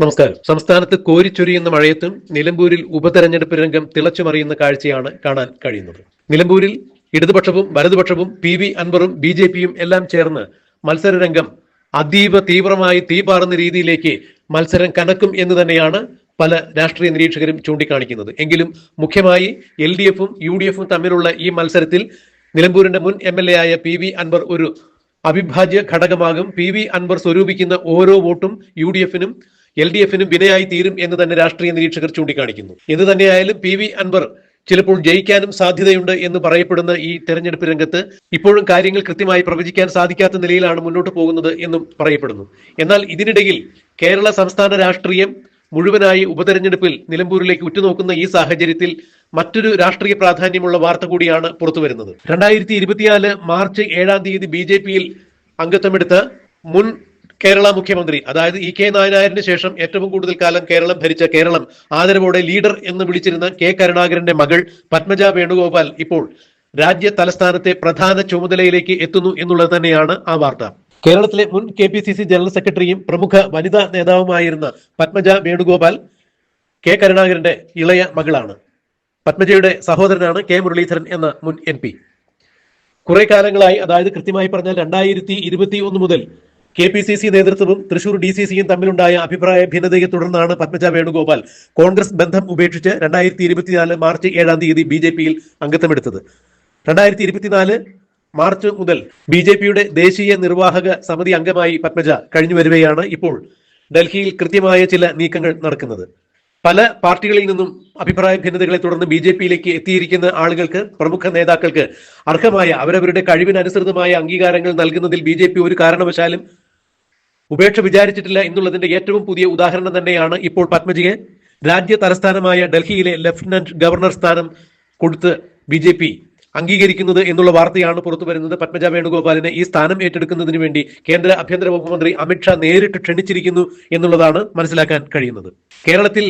നമസ്കാരം. സംസ്ഥാനത്ത് കോരിച്ചൊരിയുന്ന മഴയത്തും നിലമ്പൂരിൽ ഉപതെരഞ്ഞെടുപ്പ് രംഗം തിളച്ചുമറിയുന്ന കാഴ്ചയാണ് കാണാൻ കഴിയുന്നത്. നിലമ്പൂരിൽ ഇടതുപക്ഷവും വലതുപക്ഷവും പി വി അൻവറും ബി ജെ പിയും എല്ലാം ചേർന്ന് മത്സരരംഗം അതീവ തീവ്രമായി തീപാറുന്ന രീതിയിലേക്ക് മത്സരം കനക്കും എന്ന് തന്നെയാണ് പല രാഷ്ട്രീയ നിരീക്ഷകരും ചൂണ്ടിക്കാണിക്കുന്നത്. എങ്കിലും മുഖ്യമായി എൽ ഡി എഫും യു ഡി എഫും തമ്മിലുള്ള ഈ മത്സരത്തിൽ നിലമ്പൂരിന്റെ മുൻ എം എൽ എ ആയ പി വി അൻവർ ഒരു അവിഭാജ്യ ഘടകമാകും. പി വി അൻവർ സ്വരൂപിക്കുന്ന ഓരോ വോട്ടും യു ഡി എഫിനും എൽ ഡി എഫിനും വിനയായി തീരും എന്ന് തന്നെ രാഷ്ട്രീയ നിരീക്ഷകർ ചൂണ്ടിക്കാണിക്കുന്നു. എന്ത് തന്നെയായാലും പി വി അൻവർ ചിലപ്പോൾ ജയിക്കാനും സാധ്യതയുണ്ട് എന്ന് പറയപ്പെടുന്ന ഈ തെരഞ്ഞെടുപ്പ് രംഗത്ത് ഇപ്പോഴും കാര്യങ്ങൾ കൃത്യമായി പ്രവചിക്കാൻ സാധിക്കാത്ത നിലയിലാണ് മുന്നോട്ട് പോകുന്നത് എന്നും പറയപ്പെടുന്നു. എന്നാൽ ഇതിനിടയിൽ കേരള സംസ്ഥാന രാഷ്ട്രീയം മുഴുവനായി ഉപതെരഞ്ഞെടുപ്പിൽ നിലമ്പൂരിലേക്ക് ഉറ്റുനോക്കുന്ന ഈ സാഹചര്യത്തിൽ മറ്റൊരു രാഷ്ട്രീയ പ്രാധാന്യമുള്ള വാർത്ത കൂടിയാണ് പുറത്തുവരുന്നത് രണ്ടായിരത്തി ഇരുപത്തിനാല് മാർച്ച് ഏഴാം തീയതി ബി ജെ പിയിൽ അംഗത്വമെടുത്ത് മുൻ കേരള മുഖ്യമന്ത്രി അതായത് ഇ കെ നായനായരിന് ശേഷം ഏറ്റവും കൂടുതൽ കാലം കേരളം ഭരിച്ച കേരളം ആദരവോടെ ലീഡർ എന്ന് വിളിച്ചിരുന്ന കെ കരുണാകരന്റെ മകൾ പത്മജ വേണുഗോപാൽ ഇപ്പോൾ രാജ്യ തലസ്ഥാനത്തെ പ്രധാന ചുമതലയിലേക്ക് എത്തുന്നു എന്നുള്ളത് തന്നെയാണ് ആ വാർത്ത. കേരളത്തിലെ മുൻ K P C C general സെക്രട്ടറിയും പ്രമുഖ വനിതാ നേതാവുമായിരുന്ന പത്മജ വേണുഗോപാൽ കെ കരുണാകരന്റെ ഇളയ മകളാണ്. പത്മജയുടെ സഹോദരനാണ് കെ മുരളീധരൻ എന്ന മുൻ എം പി. കുറെ കാലങ്ങളായി അതായത് കൃത്യമായി പറഞ്ഞാൽ രണ്ടായിരത്തി ഇരുപത്തി ഒന്ന് മുതൽ കെ പി സി സി നേതൃത്വവും തൃശൂർ ഡി സി സിയും തമ്മിലുണ്ടായ അഭിപ്രായ ഭിന്നതയെ തുടർന്നാണ് പത്മജ വേണുഗോപാൽ കോൺഗ്രസ് ബന്ധം ഉപേക്ഷിച്ച് രണ്ടായിരത്തി ഇരുപത്തിനാല് മാർച്ച് ഏഴാം തീയതി ബി ജെ പിയിൽ അംഗത്വമെടുത്തത്. രണ്ടായിരത്തി ഇരുപത്തിനാല് മാർച്ച് മുതൽ ബി ജെ പിയുടെ ദേശീയ നിർവാഹക സമിതി അംഗമായി പത്മജ കഴിഞ്ഞു വരികയാണ് ഇപ്പോൾ ഡൽഹിയിൽ കൃത്യമായ ചില നീക്കങ്ങൾ നടക്കുന്നത്. പല പാർട്ടികളിൽ നിന്നും അഭിപ്രായ ഭിന്നതകളെ തുടർന്ന് ബി ജെ പിയിലേക്ക് എത്തിയിരിക്കുന്ന ആളുകൾക്ക് പ്രമുഖ നേതാക്കൾക്ക് അർഹമായ അവരവരുടെ കഴിവിനനുസൃതമായ അംഗീകാരങ്ങൾ നൽകുന്നതിൽ ബി ഒരു കാരണവശാലും ഉപേക്ഷ വിചാരിച്ചിട്ടില്ല എന്നുള്ളതിന്റെ ഏറ്റവും പുതിയ ഉദാഹരണം തന്നെയാണ് ഇപ്പോൾ പത്മജിയെ രാജ്യ തലസ്ഥാനമായ ഡൽഹിയിലെ ലഫ്റ്റനന്റ് ഗവർണർ സ്ഥാനം കൊടുത്ത് ബി ജെ പി അംഗീകരിക്കുന്നത് എന്നുള്ള വാർത്തയാണ് പുറത്തു വരുന്നത്. പത്മജ വേണുഗോപാലിനെ ഈ സ്ഥാനം ഏറ്റെടുക്കുന്നതിന് വേണ്ടി കേന്ദ്ര ആഭ്യന്തര വകുപ്പ് മന്ത്രി അമിത്ഷാ നേരിട്ട് ക്ഷണിച്ചിരിക്കുന്നു എന്നുള്ളതാണ് മനസ്സിലാക്കാൻ കഴിയുന്നത്. കേരളത്തിൽ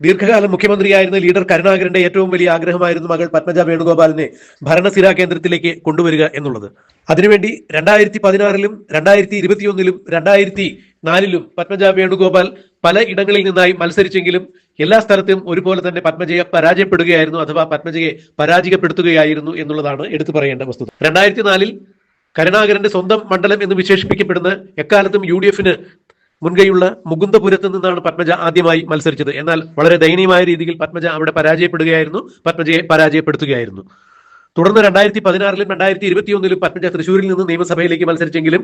ദീർഘകാലം മുഖ്യമന്ത്രിയായിരുന്ന ലീഡർ കരുണാകരന്റെ ഏറ്റവും വലിയ ആഗ്രഹമായിരുന്നു മകൾ പത്മജ വേണുഗോപാലിനെ ഭരണസിരാ കേന്ദ്രത്തിലേക്ക് കൊണ്ടുവരിക എന്നുള്ളത്. അതിനുവേണ്ടി രണ്ടായിരത്തി പതിനാറിലും രണ്ടായിരത്തി ഇരുപത്തിയൊന്നിലും രണ്ടായിരത്തി നാലിലും പത്മജ വേണുഗോപാൽ പല ഇടങ്ങളിൽ നിന്നായി മത്സരിച്ചെങ്കിലും എല്ലാ സ്ഥലത്തും ഒരുപോലെ തന്നെ പത്മജയെ പരാജയപ്പെടുകയായിരുന്നു അഥവാ പത്മജയെ പരാജയപ്പെടുത്തുകയായിരുന്നു എന്നുള്ളതാണ് എടുത്തു പറയേണ്ട വസ്തുത. രണ്ടായിരത്തി നാലിൽ കരുണാകരന്റെ സ്വന്തം മണ്ഡലം എന്ന് വിശേഷിപ്പിക്കപ്പെടുന്ന എക്കാലത്തും യു ഡി എഫിന് മുൻകൈയുള്ള മുകുന്ദപുരത്ത് നിന്നാണ് പത്മജ ആദ്യമായി മത്സരിച്ചത്. എന്നാൽ വളരെ ദയനീയമായ രീതിയിൽ പത്മജ അവിടെ പരാജയപ്പെടുകയായിരുന്നു. പത്മജയെ പരാജയപ്പെടുത്തുകയായിരുന്നു. തുടർന്ന് രണ്ടായിരത്തി പതിനാറിലും രണ്ടായിരത്തി ഇരുപത്തിയൊന്നിലും പത്മജ തൃശൂരിൽ നിന്ന് നിയമസഭയിലേക്ക് മത്സരിച്ചെങ്കിലും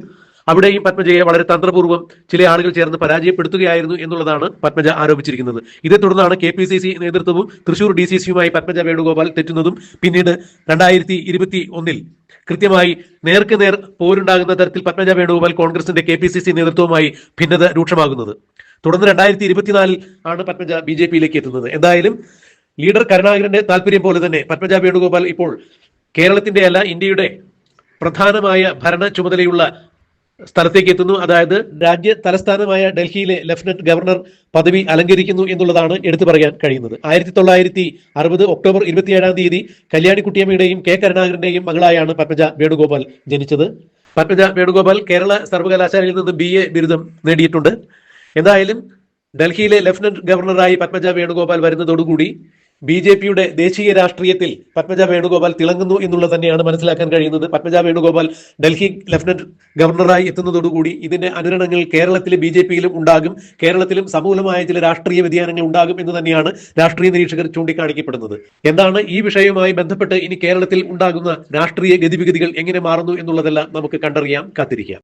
അവിടെയും പത്മജയെ വളരെ തന്ത്രപൂർവം ചില ആളുകൾ ചേർന്ന് പരാജയപ്പെടുത്തുകയായിരുന്നു എന്നുള്ളതാണ് പത്മജ ആരോപിച്ചിരിക്കുന്നത്. ഇതേ തുടർന്നാണ് കെ പി സി സി നേതൃത്വവും തൃശൂർ ഡി സി സിയുമായി പത്മജ വേണുഗോപാൽ തെറ്റുന്നതും പിന്നീട് രണ്ടായിരത്തി ഇരുപത്തി ഒന്നിൽ കൃത്യമായി നേർക്ക് നേർ പോരുണ്ടാകുന്ന തരത്തിൽ പത്മജ വേണുഗോപാൽ കോൺഗ്രസിന്റെ കെ പി സി സി നേതൃത്വവുമായി ഭിന്നത രൂക്ഷമാകുന്നത്. തുടർന്ന് രണ്ടായിരത്തി ഇരുപത്തിനാലിൽ ആണ് പത്മജ ബി ജെ പിയിലേക്ക് എത്തുന്നത്. എന്തായാലും ലീഡർ കരുണാകരന്റെ താല്പര്യം പോലെ തന്നെ പത്മജ വേണുഗോപാൽ ഇപ്പോൾ കേരളത്തിന്റെ അല്ല ഇന്ത്യയുടെ പ്രധാനമായ ഭരണ ചുമതലയുള്ള സ്ഥലത്തേക്ക് എത്തുന്നു. അതായത് രാജ്യ തലസ്ഥാനമായ ഡൽഹിയിലെ ലഫ്റ്റനന്റ് ഗവർണർ പദവി അലങ്കരിക്കുന്നു എന്നുള്ളതാണ് എടുത്തു പറയാൻ കഴിയുന്നത്. ആയിരത്തി തൊള്ളായിരത്തി അറുപത് ഒക്ടോബർ ഇരുപത്തിയേഴാം തീയതി കല്യാണിക്കുട്ടിയമ്മയുടെയും കെ കരുണാകരന്റെയും മകളായാണ് പത്മജ വേണുഗോപാൽ ജനിച്ചത്. പത്മജ വേണുഗോപാൽ കേരള സർവകലാശാലയിൽ നിന്ന് ബി എ ബിരുദം നേടിയിട്ടുണ്ട്. എന്തായാലും ഡൽഹിയിലെ ലഫ്റ്റനന്റ് ഗവർണറായി പത്മജ വേണുഗോപാൽ വരുന്നതോടുകൂടി ബി ജെ പിയുടെ ദേശീയ രാഷ്ട്രീയത്തിൽ പത്മജ വേണുഗോപാൽ തിളങ്ങുന്നു എന്നുള്ളത് തന്നെയാണ് മനസ്സിലാക്കാൻ കഴിയുന്നത്. പത്മജ വേണുഗോപാൽ ഡൽഹി ലഫ്റ്റനന്റ് ഗവർണറായി എത്തുന്നതോടുകൂടി ഇതിന്റെ അനുരണങ്ങൾ കേരളത്തിലെ ബി ജെ പിയിലും ഉണ്ടാകും. കേരളത്തിലും സമൂലമായ ചില രാഷ്ട്രീയ വ്യതിയാനങ്ങൾ ഉണ്ടാകും എന്ന് തന്നെയാണ് രാഷ്ട്രീയ നിരീക്ഷകർ ചൂണ്ടിക്കാണിക്കപ്പെടുന്നത്. എന്താണ് ഈ വിഷയവുമായി ബന്ധപ്പെട്ട് ഇനി കേരളത്തിൽ ഉണ്ടാകുന്ന രാഷ്ട്രീയ ഗതിവിഗതികൾ എങ്ങനെ മാറുന്നു എന്നുള്ളതെല്ലാം നമുക്ക് കണ്ടറിയാം കാത്തിരിക്കാം.